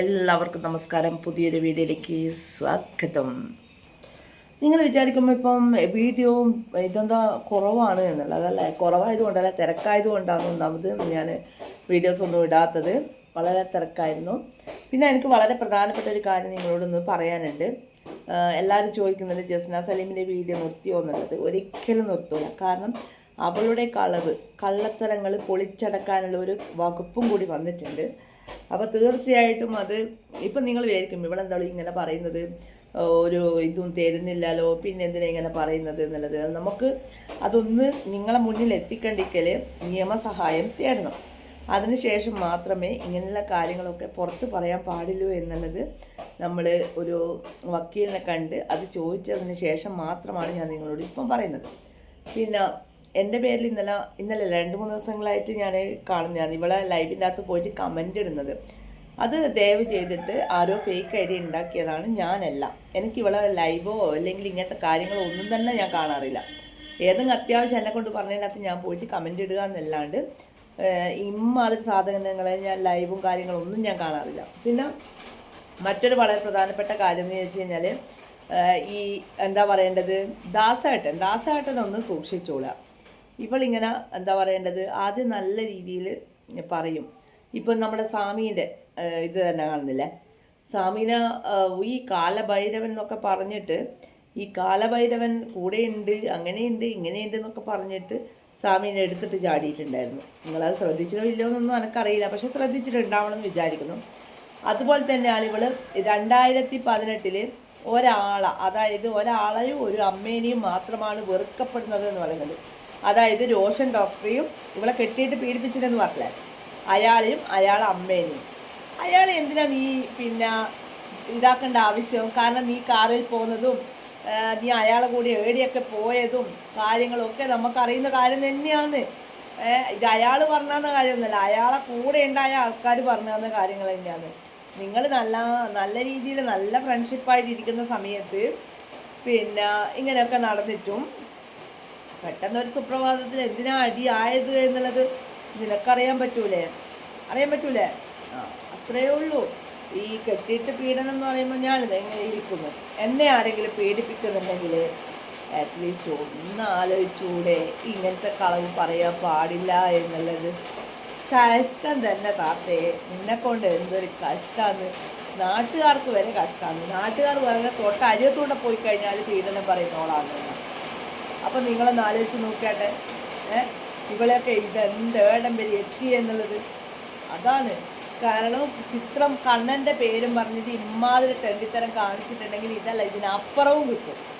എല്ലാവർക്കും നമസ്കാരം. പുതിയൊരു വീഡിയോയിലേക്ക് സ്വാഗതം. നിങ്ങൾ വിചാരിക്കുമ്പോൾ ഇപ്പം വീഡിയോ ഇതെന്താ കുറവാണ് എന്നുള്ളത് അല്ലേ കുറവായതുകൊണ്ടല്ല തിരക്കായതുകൊണ്ടാണ് ഒന്നാമത് ഞാൻ വീഡിയോസ് ഒന്നും ഇടാത്തത്. വളരെ തിരക്കായിരുന്നു. പിന്നെ എനിക്ക് വളരെ പ്രധാനപ്പെട്ട ഒരു കാര്യം നിങ്ങളോടൊന്ന് പറയാനുണ്ട്. എല്ലാവരും ചോദിക്കുന്നത് ജസ്ന സലീമിന്റെ വീഡിയോ നിർത്തിയോ എന്നുള്ളത്. ഒരിക്കലും നിർത്തൂല. കാരണം അവളുടെ കളവ് കള്ളത്തരങ്ങൾ പൊളിച്ചടക്കാനുള്ള ഒരു വകുപ്പും കൂടി വന്നിട്ടുണ്ട്. അപ്പോൾ തീർച്ചയായിട്ടും അത് ഇപ്പം നിങ്ങൾ വിചാരിക്കും ഇവളെന്താ ഇങ്ങനെ പറയുന്നത്? ഒരു ഇതും തരുന്നില്ലല്ലോ പിന്നെ എന്തിനാ ഇങ്ങനെ പറയുന്നത് എന്നുള്ളത്? നമുക്ക് അതൊന്ന് നിങ്ങളെ മുന്നിൽ എത്തിക്കണ്ടിക്കൽ നിയമസഹായം തേടണം. അതിനുശേഷം മാത്രമേ ഇങ്ങനെയുള്ള കാര്യങ്ങളൊക്കെ പുറത്ത് പറയാൻ പാടുള്ളൂ എന്നുള്ളത് നമ്മൾ ഒരു വക്കീലിനെ കണ്ട് അത് ചോദിച്ചതിന് ശേഷം മാത്രമാണ് ഞാൻ നിങ്ങളോട് ഇപ്പം പറയുന്നത്. പിന്നെ എന്റെ പേരിൽ ഇന്നലെ ഇന്നലെ രണ്ട് മൂന്ന് ദിവസങ്ങളായിട്ട് ഞാൻ കാണുന്നതാണ്. ഇവളെ ലൈവിന്റെ അകത്ത് പോയിട്ട് കമന്റ് ഇടുന്നത്. അത് ദയവ് ചെയ്തിട്ട് ആരോ ഫേക്ക് ഐ ഡി ഉണ്ടാക്കിയതാണ് ഞാനല്ല. എനിക്ക് ഇവളെ ലൈവോ അല്ലെങ്കിൽ ഇങ്ങനത്തെ കാര്യങ്ങളോ ഒന്നും തന്നെ ഞാൻ കാണാറില്ല. ഏതെങ്കിലും അത്യാവശ്യം എന്നെ കൊണ്ട് പറഞ്ഞതിനകത്ത് ഞാൻ പോയിട്ട് കമന്റ് ഇടുക എന്നല്ലാണ്ട് ഇമ്മാതിരി സാധനങ്ങളെ ഞാൻ ലൈവും കാര്യങ്ങളും ഒന്നും ഞാൻ കാണാറില്ല. പിന്നെ മറ്റൊരു വളരെ പ്രധാനപ്പെട്ട കാര്യം എന്ന് വെച്ച് കഴിഞ്ഞാൽ ഈ എന്താ പറയേണ്ടത്? ദാസേട്ടൻ. ദാസേട്ടനൊന്ന് സൂക്ഷിച്ചോളുക. ഇവളിങ്ങനെ എന്താ പറയേണ്ടത്? ആദ്യം നല്ല രീതിയിൽ പറയും. ഇപ്പം നമ്മുടെ സ്വാമീന്റെ ഇത് തന്നെ കാണുന്നില്ലേ? സ്വാമീന ഈ കാലഭൈരവൻ എന്നൊക്കെ പറഞ്ഞിട്ട് ഈ കാലഭൈരവൻ കൂടെയുണ്ട് അങ്ങനെയുണ്ട് ഇങ്ങനെയുണ്ട് എന്നൊക്കെ പറഞ്ഞിട്ട് സ്വാമീനെ എടുത്തിട്ട് ചാടിയിട്ടുണ്ടായിരുന്നു. നിങ്ങളത് ശ്രദ്ധിച്ചോ ഇല്ലയോ എന്നൊന്നും എനിക്കറിയില്ല പക്ഷെ ശ്രദ്ധിച്ചിട്ടുണ്ടാവണം എന്ന് വിചാരിക്കുന്നു. അതുപോലെ തന്നെയാണ് ഇവൾ രണ്ടായിരത്തി പതിനെട്ടിൽ ഒരാളെ അതായത് ഒരാളെയും ഒരു അമ്മേനെയും മാത്രമാണ് വെറുക്കപ്പെടുന്നത് എന്ന് പറയുന്നത്. അതായത് രോഷൻ ഡോക്ടറെയും ഇവളെ കെട്ടിയിട്ട് പീഡിപ്പിച്ചിട്ടെന്ന് പറഞ്ഞില്ലേ? അയാളെയും അയാളെ അമ്മേനെയും. അയാൾ എന്തിനാ നീ പിന്നെ ഇതാക്കേണ്ട ആവശ്യം? കാരണം നീ കാറിൽ പോകുന്നതും നീ അയാളെ കൂടി ഏടിയൊക്കെ പോയതും കാര്യങ്ങളൊക്കെ നമുക്കറിയുന്ന കാര്യം തന്നെയാണ്. ഇത് അയാൾ പറഞ്ഞാന്ന കാര്യമൊന്നുമല്ല. അയാളെ കൂടെ ഉണ്ടായ ആൾക്കാർ പറഞ്ഞാന്ന കാര്യങ്ങൾ തന്നെയാണ്. നിങ്ങൾ നല്ല നല്ല രീതിയിൽ നല്ല ഫ്രണ്ട്ഷിപ്പായിട്ട് ഇരിക്കുന്ന സമയത്ത് പിന്നെ ഇങ്ങനെയൊക്കെ നടന്നിട്ടും പെട്ടെന്ന് ഒരു സുപ്രഭാതത്തിൽ എന്തിനാ അടി ആയത് എന്നുള്ളത് നിനക്കറിയാൻ പറ്റൂലേ? അറിയാൻ പറ്റൂലേ? ആ. അത്രയേ ഉള്ളൂ. ഈ കെട്ടിയിട്ട് പീഡനം എന്ന് പറയുമ്പോൾ ഞാൻ എങ്ങനെ ഇരിക്കുന്നു? എന്നെ ആരെങ്കിലും പീഡിപ്പിക്കുന്നുണ്ടെങ്കിൽ അറ്റ്ലീസ്റ്റ് ഒന്ന് ആലോചിച്ചൂടെ. ഇങ്ങനത്തെ കളവ് പറയാൻ പാടില്ല എന്നുള്ളത്. കഷ്ടം തന്നെ താത്തേ. നിന്നെ കൊണ്ട് എന്തൊരു കഷ്ടമാണ് നാട്ടുകാർക്ക് വരെ കഷ്ടമാണ് നാട്ടുകാർ വരെ തൊട്ട് അരിയത്തൂടെ പോയി കഴിഞ്ഞാൽ പീഡനം പറയുന്നോളാണ് അപ്പം നിങ്ങളൊന്ന് ആലോചിച്ച് നോക്കട്ടെ ഏ? ഇവളെയൊക്കെ ഇതെന്ത് ഏടം പേര് എത്തി എന്നുള്ളത്? അതാണ്. കാരണം ചിത്രം കണ്ണന്റെ പേരും പറഞ്ഞിട്ട് ഇമ്മാതിരി തെണ്ടിത്തരം കാണിച്ചിട്ടുണ്ടെങ്കിൽ ഇതല്ല ഇതിനപ്പുറവും കിട്ടും.